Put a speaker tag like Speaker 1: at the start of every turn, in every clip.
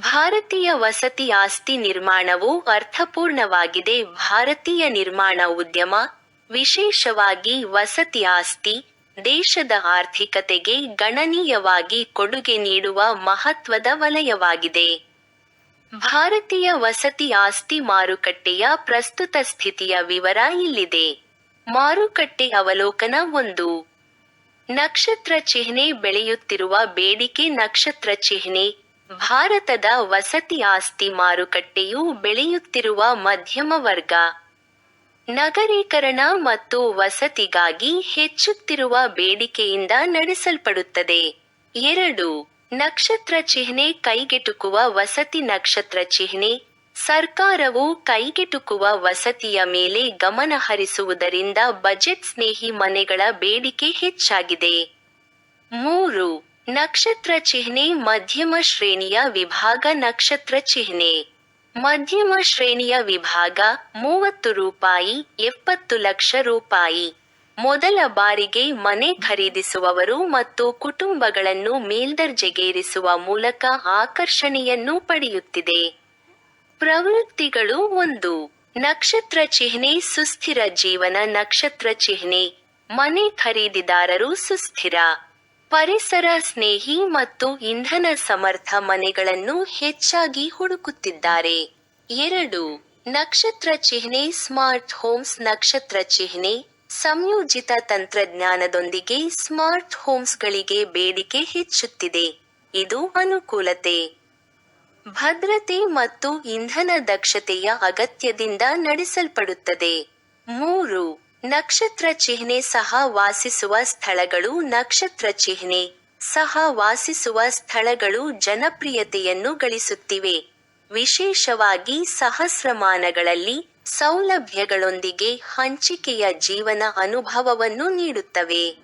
Speaker 1: ಭಾರತೀಯ ವಸತಿ ಆಸ್ತಿ ನಿರ್ಮಾಣವು ಅರ್ಥಪೂರ್ಣವಾಗಿದೆ. ಭಾರತೀಯ ನಿರ್ಮಾಣ ಉದ್ಯಮ, ವಿಶೇಷವಾಗಿ ವಸತಿ ಆಸ್ತಿ, ದೇಶದ ಆರ್ಥಿಕತೆಗೆ ಗಣನೀಯವಾಗಿ ಕೊಡುಗೆ ನೀಡುವ ಮಹತ್ವದ ವಲಯವಾಗಿದೆ. ಭಾರತೀಯ ವಸತಿ ಆಸ್ತಿ ಮಾರುಕಟ್ಟೆಯ ಪ್ರಸ್ತುತ ಸ್ಥಿತಿಯ ವಿವರ ಇಲ್ಲಿದೆ. ಮಾರುಕಟ್ಟೆ ಅವಲೋಕನ ಒಂದು. ನಕ್ಷತ್ರ ಚಿಹ್ನೆ ಬೆಳೆಯುತ್ತಿರುವ ಬೇಡಿಕೆ ನಕ್ಷತ್ರ ಚಿಹ್ನೆ ಭಾರತದ ವಸತಿ ಆಸ್ತಿ ಮಾರುಕಟ್ಟೆಯು ಬೆಳೆಯುತ್ತಿರುವ ಮಧ್ಯಮ ವರ್ಗ. ನಗರೀಕರಣ ಮತ್ತು ವಸತಿಗಾಗಿ ಹೆಚ್ಚುತ್ತಿರುವ ಬೇಡಿಕೆಯಿಂದ ನಡೆಸಲ್ಪಡುತ್ತದೆ. ಎರಡು, ನಕ್ಷತ್ರ ಚಿಹ್ನೆ ಕೈಗೆಟುಕುವ ವಸತಿ ನಕ್ಷತ್ರ ಚಿಹ್ನೆ. ಸರ್ಕಾರವು ಕೈಗೆಟುಕುವ ವಸತಿಯ ಮೇಲೆ ಗಮನ ಹರಿಸುವುದರಿಂದ ಬಜೆಟ್ ಸ್ನೇಹಿ ಮನೆಗಳ ಬೇಡಿಕೆ ಹೆಚ್ಚಾಗಿದೆ. ಮೂರು ನಕ್ಷತ್ರ ಚಿಹ್ನೆ ಮಧ್ಯಮ ಶ್ರೇಣಿಯ ವಿಭಾಗ ನಕ್ಷತ್ರ ಚಿಹ್ನೆ. ಮಧ್ಯಮ ಶ್ರೇಣಿಯ ವಿಭಾಗ ಮೂವತ್ತು ರೂಪಾಯಿ, ಎಪ್ಪತ್ತು ಲಕ್ಷ ರೂಪಾಯಿ. ಮೊದಲ ಬಾರಿಗೆ ಮನೆ ಖರೀದಿಸುವವರು ಮತ್ತು ಕುಟುಂಬಗಳನ್ನು ಮೇಲ್ದರ್ಜೆಗೇರಿಸುವ ಮೂಲಕ ಆಕರ್ಷಣೆಯನ್ನು ಪಡೆಯುತ್ತಿದೆ. ಪ್ರವೃತ್ತಿಗಳು ಒಂದು. ನಕ್ಷತ್ರ ಚಿಹ್ನೆ ಸುಸ್ಥಿರ ಜೀವನ ನಕ್ಷತ್ರ ಚಿಹ್ನೆ. ಮನೆ ಖರೀದಿದಾರರು ಸುಸ್ಥಿರ. ಪರಿಸರ ಸ್ನೇಹಿ ಮತ್ತು ಇಂಧನ ಸಮರ್ಥ ಮನೆಗಳನ್ನು ಹೆಚ್ಚಾಗಿ ಹುಡುಕುತ್ತಿದ್ದಾರೆ. ಎರಡು, ನಕ್ಷತ್ರ ಚಿಹ್ನೆ ಸ್ಮಾರ್ಟ್ ಹೋಮ್ಸ್ ನಕ್ಷತ್ರ ಚಿಹ್ನೆ, ಸಂಯೋಜಿತ ತಂತ್ರಜ್ಞಾನದೊಂದಿಗೆ ಸ್ಮಾರ್ಟ್ ಹೋಮ್ಸ್ಗಳಿಗೆ ಬೇಡಿಕೆ ಹೆಚ್ಚುತ್ತಿದೆ. ಇದು ಅನುಕೂಲತೆ. ಭದ್ರತೆ ಮತ್ತು ಇಂಧನ ದಕ್ಷತೆಯ ಅಗತ್ಯದಿಂದ ನಡೆಸಲ್ಪಡುತ್ತದೆ. ಮೂರು ನಕ್ಷತ್ರ ಚಿಹ್ನೆ ಸಹ ವಾಸಿಸುವ ಸ್ಥಳಗಳು ನಕ್ಷತ್ರ ಚಿಹ್ನೆ. ಸಹ ವಾಸಿಸುವ ಸ್ಥಳಗಳು ಜನಪ್ರಿಯತೆಯನ್ನು ಗಳಿಸುತ್ತಿವೆ. ವಿಶೇಷವಾಗಿ ಸಹಸ್ರಮಾನಗಳಲ್ಲಿ ಸೌಲಭ್ಯಗಳೊಂದಿಗೆ ಹಂಚಿಕೆಯ ಜೀವನ ಅನುಭವವನ್ನು ನೀಡುತ್ತವೆ.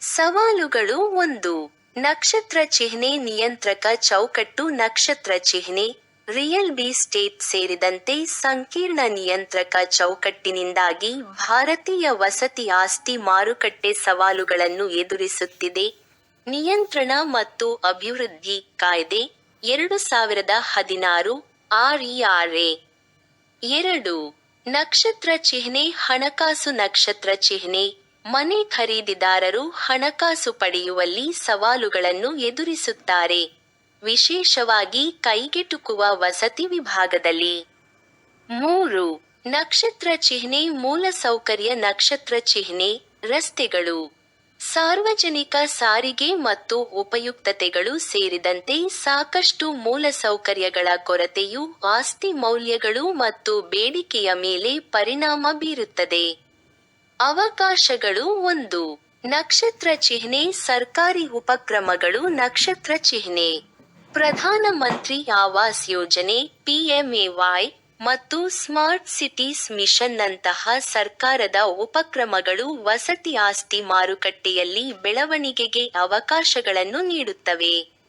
Speaker 1: ಸವಾಲುಗಳು ಒಂದು. ನಕ್ಷತ್ರ ಚಿಹ್ನೆ ನಿಯಂತ್ರಕ ಚೌಕಟ್ಟು ನಕ್ಷತ್ರ ಚಿಹ್ನೆ. ರಿಯಲ್ ಬಿ ಸ್ಟೇಟ್ ಸೇರಿದಂತೆ ಸಂಕೀರ್ಣ ನಿಯಂತ್ರಕ ಚೌಕಟ್ಟಿನಿಂದಾಗಿ ಭಾರತೀಯ ವಸತಿ ಆಸ್ತಿ ಮಾರುಕಟ್ಟೆ ಸವಾಲುಗಳನ್ನು ಎದುರಿಸುತ್ತಿದೆ. ನಿಯಂತ್ರಣ ಮತ್ತು ಅಭಿವೃದ್ಧಿ ಕಾಯ್ದೆ ಎರಡು ಸಾವಿರದ ಹದಿನಾರು ಆರ್ಇಆರ್ಎ ಎರಡು, ನಕ್ಷತ್ರ ಚಿಹ್ನೆ, ಹಣಕಾಸು ನಕ್ಷತ್ರ ಚಿಹ್ನೆ, ಮನೆ ಖರೀದಿದಾರರು ಹಣಕಾಸು ಪಡೆಯುವಲ್ಲಿ ಸವಾಲುಗಳನ್ನು ಎದುರಿಸುತ್ತಾರೆ. ವಿಶೇಷವಾಗಿ ಕೈಗೆಟುಕುವ ವಸತಿ ವಿಭಾಗದಲ್ಲಿ. ಮೂರು, ನಕ್ಷತ್ರ ಚಿಹ್ನೆ ಮೂಲಸೌಕರ್ಯ ನಕ್ಷತ್ರ ಚಿಹ್ನೆ, ರಸ್ತೆಗಳು. ಸಾರ್ವಜನಿಕ ಸಾರಿಗೆ ಮತ್ತು ಉಪಯುಕ್ತತೆಗಳು ಸೇರಿದಂತೆ ಸಾಕಷ್ಟು ಮೂಲಸೌಕರ್ಯಗಳ ಕೊರತೆಯು ಆಸ್ತಿ ಮೌಲ್ಯಗಳು ಮತ್ತು ಬೇಡಿಕೆಯ ಮೇಲೆ ಪರಿಣಾಮ ಬೀರುತ್ತದೆ. ಅವಕಾಶಗಳು ಒಂದು, ನಕ್ಷತ್ರ ಚಿಹ್ನೆ ಸರ್ಕಾರಿ ಉಪಕ್ರಮಗಳು ನಕ್ಷತ್ರ ಚಿಹ್ನೆ. ಪ್ರಧಾನ ಮಂತ್ರಿ ಆವಾಸ್ ಯೋಜನೆ, ಪಿಎಂಎವೈ ಮತ್ತು ಸ್ಮಾರ್ಟ್ ಸಿಟೀಸ್ ಮಿಷನ್ನಂತಹ ಸರ್ಕಾರದ ಉಪಕ್ರಮಗಳು ವಸತಿ ಆಸ್ತಿ ಮಾರುಕಟ್ಟೆಯಲ್ಲಿ ಬೆಳವಣಿಗೆಗೆ ಅವಕಾಶಗಳನ್ನು ನೀಡುತ್ತವೆ.